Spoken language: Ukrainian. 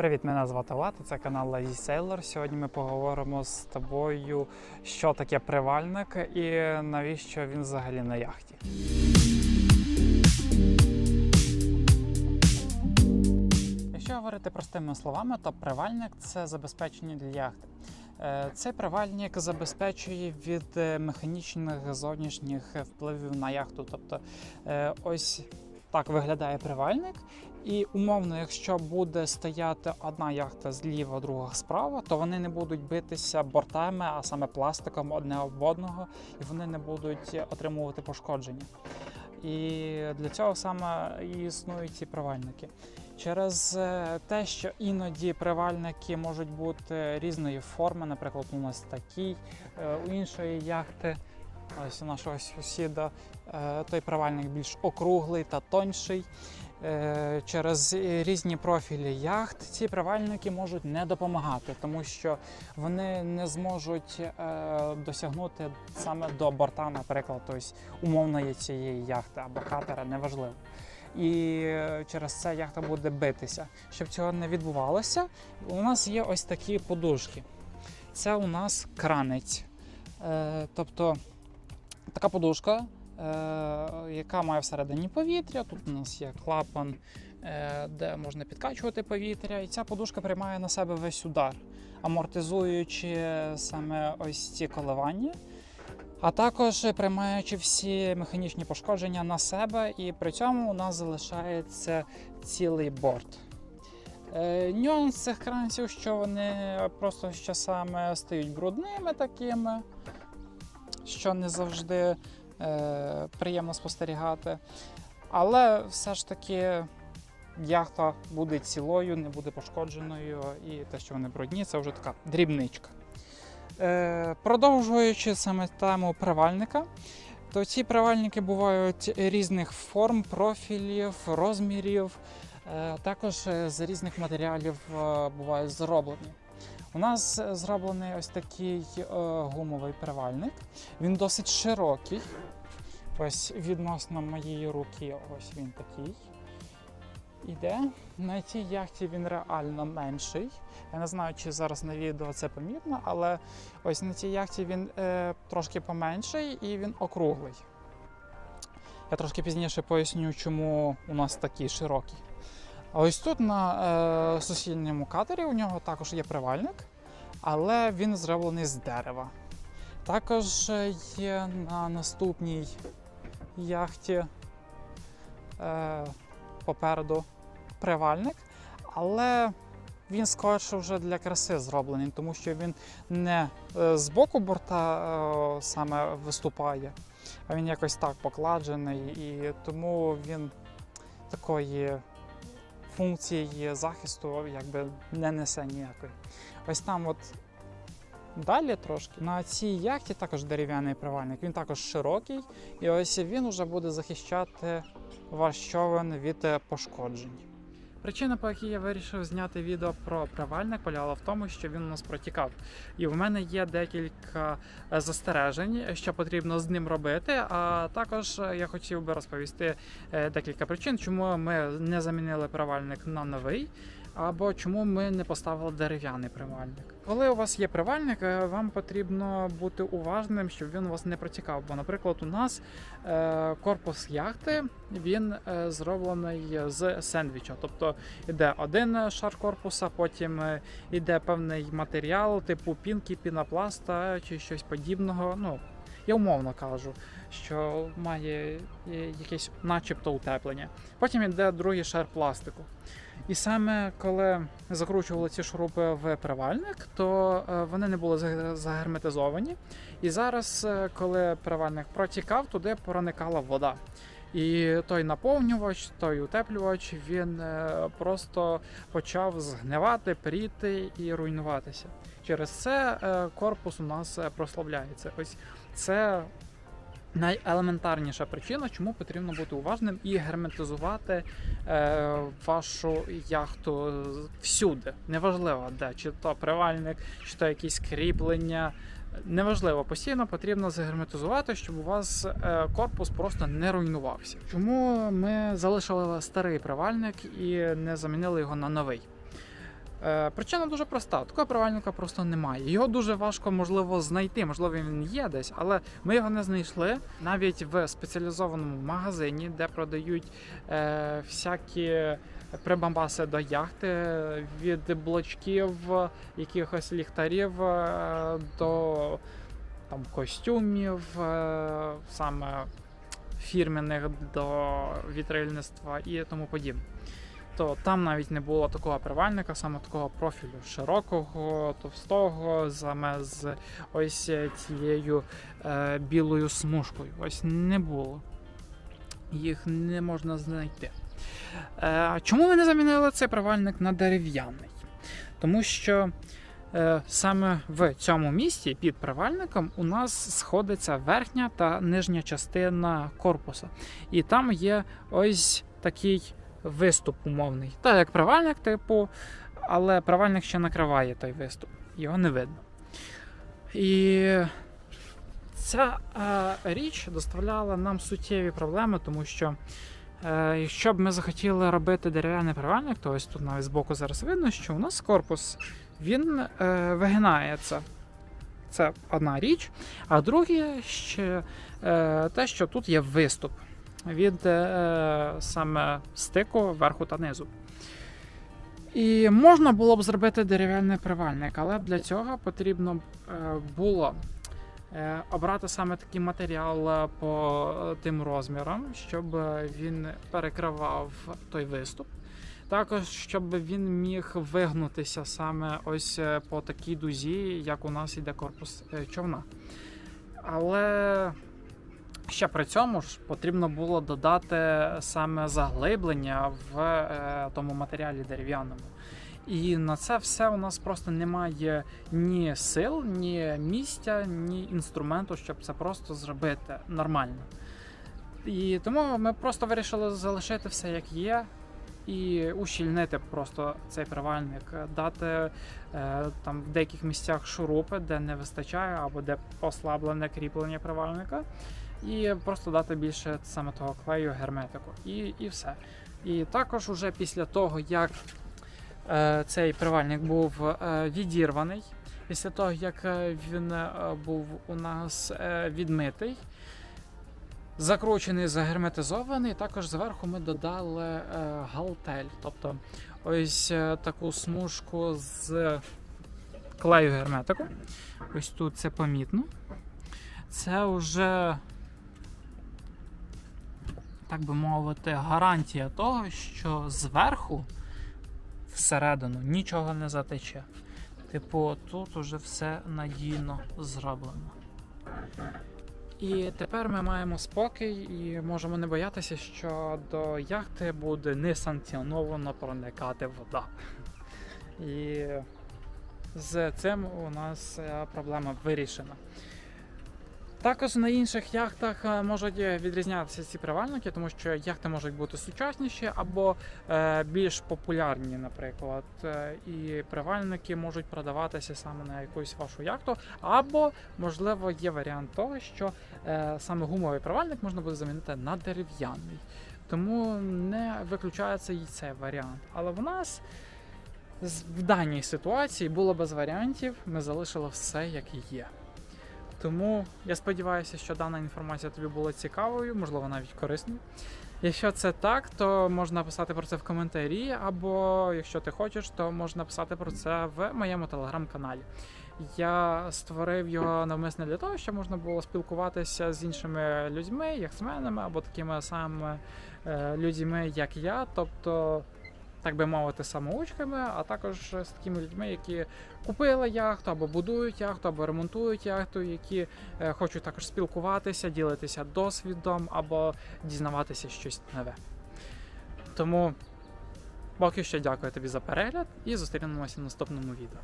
Привіт, мене звати Влад, це канал Lazy Sailor. Сьогодні ми поговоримо з тобою, що таке привальник і навіщо він взагалі на яхті. Якщо говорити простими словами, то привальник це забезпечення для яхти. Е, Цей привальник забезпечує від е, механічних зовнішніх впливів на яхту. Тобто, е, ось так виглядає привальник. І умовно, якщо буде стояти одна яхта зліва, друга справа, то вони не будуть битися бортами, а саме пластиком одне об одного, і вони не будуть отримувати пошкодження. І для цього саме існують ці привальники. Через е, те, що іноді привальники можуть бути різної форми, наприклад, у нас такий, е, у іншої яхти, ось у нашого сусіда, е, той привальник більш округлий та тонший. Е, Через різні профілі яхт ці привальники можуть не допомагати, тому що вони не зможуть е, досягнути саме до борта, наприклад, ось умовної цієї яхти або катера, неважливо. І через це яхта буде битися. Щоб цього не відбувалося, у нас є ось такі подушки. Це у нас кранець. Тобто така подушка, е, яка має всередині повітря. Тут у нас є клапан, е, де можна підкачувати повітря, і ця подушка приймає на себе весь удар, амортизуючи саме ось ці коливання. А також приймаючи всі механічні пошкодження на себе, і при цьому у нас залишається цілий борт. Е, нюанс цих кранців, що вони просто з часами стають брудними такими, що не завжди е, приємно спостерігати. Але все ж таки яхта буде цілою, не буде пошкодженою, і те, що вони брудні, це вже така дрібничка. Е, продовжуючи саме тему привальника, то ці привальники бувають різних форм, профілів, розмірів, е, також е, з різних матеріалів е, бувають зроблені. У нас е, зроблений ось такий е, гумовий привальник. Він досить широкий. Ось відносно моєї руки, ось він такий. Іде. На цій яхті він реально менший. Я не знаю, чи зараз на відео це помітно, але ось на цій яхті він е, трошки поменший і він округлий. Я трошки пізніше поясню, чому у нас такий широкий. А ось тут на е, сусідньому катері у нього також є привальник, але він зроблений з дерева. Також є на наступній яхті е, попереду привальник, але він скорше вже для краси зроблений, тому що він не е, з боку борта е, саме виступає, а він якось так покладений, і тому він такої функції захисту якби не несе ніякої. Ось там от далі трошки на цій яхті також дерев'яний привальник, він також широкий, і ось він вже буде захищати ваш човен від е, пошкоджень. Причина, по якій я вирішив зняти відео про привальник, полягала в тому, що він у нас протікав. І в мене є декілька е, застережень, що потрібно з ним робити. А також е, я хотів би розповісти е, декілька причин, чому ми не замінили привальник на новий. Або чому ми не поставили дерев'яний привальник. Коли у вас є привальник, е, вам потрібно бути уважним, щоб він у вас не протікав. Бо, наприклад, у нас е, корпус яхти він е, зроблений з сендвіча. Тобто йде один шар корпуса, потім йде певний матеріал, типу пінки, пінопласта чи щось подібного. Ну, я умовно кажу, що має е, якесь начебто утеплення. Потім йде другий шар пластику. І саме коли закручували ці шурупи в привальник, то е, вони не були загерметизовані. І зараз, е, коли привальник протікав, туди проникала вода. І той наповнювач, той утеплювач, він просто почав згнивати, пріти і руйнуватися. Через це корпус у нас прослабляється. Ось це найелементарніша причина, чому потрібно бути уважним і герметизувати е, вашу яхту всюди. Неважливо, де чи то привальник, чи то якісь кріплення. Неважливо, постійно потрібно загерметизувати, щоб у вас е, корпус просто не руйнувався. Чому ми залишили старий привальник і не замінили його на новий? Е, Причина дуже проста: такого правильника просто немає. Його дуже важко можливо знайти. Можливо, він є десь, але ми його не знайшли навіть в спеціалізованому магазині, де продають е, всякі прибамбаси до яхти від блочків, якихось ліхтарів е, до там костюмів, е, саме фірменних до вітрильництва і тому подібне. То там навіть не було такого привальника, саме такого профілю широкого, товстого, саме з ось цією е, білою смужкою. Ось не було. Їх не можна знайти. Е, чому ми не замінили цей привальник на дерев'яний? Тому що е, саме в цьому місці під привальником у нас сходиться верхня та нижня частина корпуса. І там є ось такий виступ умовний. Так, як привальник, типу, але привальник ще накриває той виступ, його не видно. І ця е, річ доставляла нам суттєві проблеми, тому що е, якщо б ми захотіли робити дерев'яний привальник, то ось тут навіть збоку зараз видно, що у нас корпус він е, вигинається. Це одна річ. А друге ще е, те, що тут є виступ від е, саме стику верху та низу. І можна було б зробити дерев'яний привальник, але для цього потрібно е, було е, обрати саме такий матеріал е, по тим розмірам, щоб він перекривав той виступ. Також, щоб він міг вигнутися саме ось по такій дузі, як у нас іде корпус човна. Але ще при цьому ж потрібно було додати саме заглиблення в е, тому матеріалі дерев'яному. І на це все у нас просто немає ні сил, ні місця, ні інструменту, щоб це просто зробити нормально. І тому ми просто вирішили залишити все як є. І ущільнити просто цей привальник, дати е, там в деяких місцях шурупи, де не вистачає, або де послаблене кріплення привальника, і просто дати більше саме того клею герметику. І, і все. І також, уже після того, як е, цей привальник був е, відірваний, після того, як е, він е, був у нас е, відмитий, закручений, загерметизований. Також зверху ми додали е, галтель, тобто ось е, таку смужку з клею герметику. Ось тут це помітно. Це вже, так би мовити, гарантія того, що зверху всередину нічого не затече. Типу, тут уже все надійно зроблено. І тепер ми маємо спокій і можемо не боятися, що до яхти буде несанкціоновано проникати вода. І з цим у нас е, проблема вирішена. Також на інших яхтах е, можуть відрізнятися ці привальники, тому що яхти можуть бути сучасніші або е, більш популярні, наприклад. Е, І привальники можуть продаватися саме на якусь вашу яхту, або, можливо, є варіант того, що е, саме гумовий привальник можна буде замінити на дерев'яний. Тому не виключається і цей варіант. Але в нас в даній ситуації було без варіантів, ми залишили все як є. Тому я сподіваюся, що дана інформація тобі була цікавою, можливо, навіть корисною. Якщо це так, то можна писати про це в коментарі, або якщо ти хочеш, то можна писати про це в моєму телеграм-каналі. Я створив його навмисно для того, щоб можна було спілкуватися з іншими людьми, яхтсменами або такими самими е, людьми, як я, тобто, так би мовити, самоучками, а також з такими людьми, які купили яхту, або будують яхту, або ремонтують яхту, які е, хочуть також спілкуватися, ділитися досвідом або дізнаватися щось нове. Тому поки що дякую тобі за перегляд і зустрінемося в наступному відео.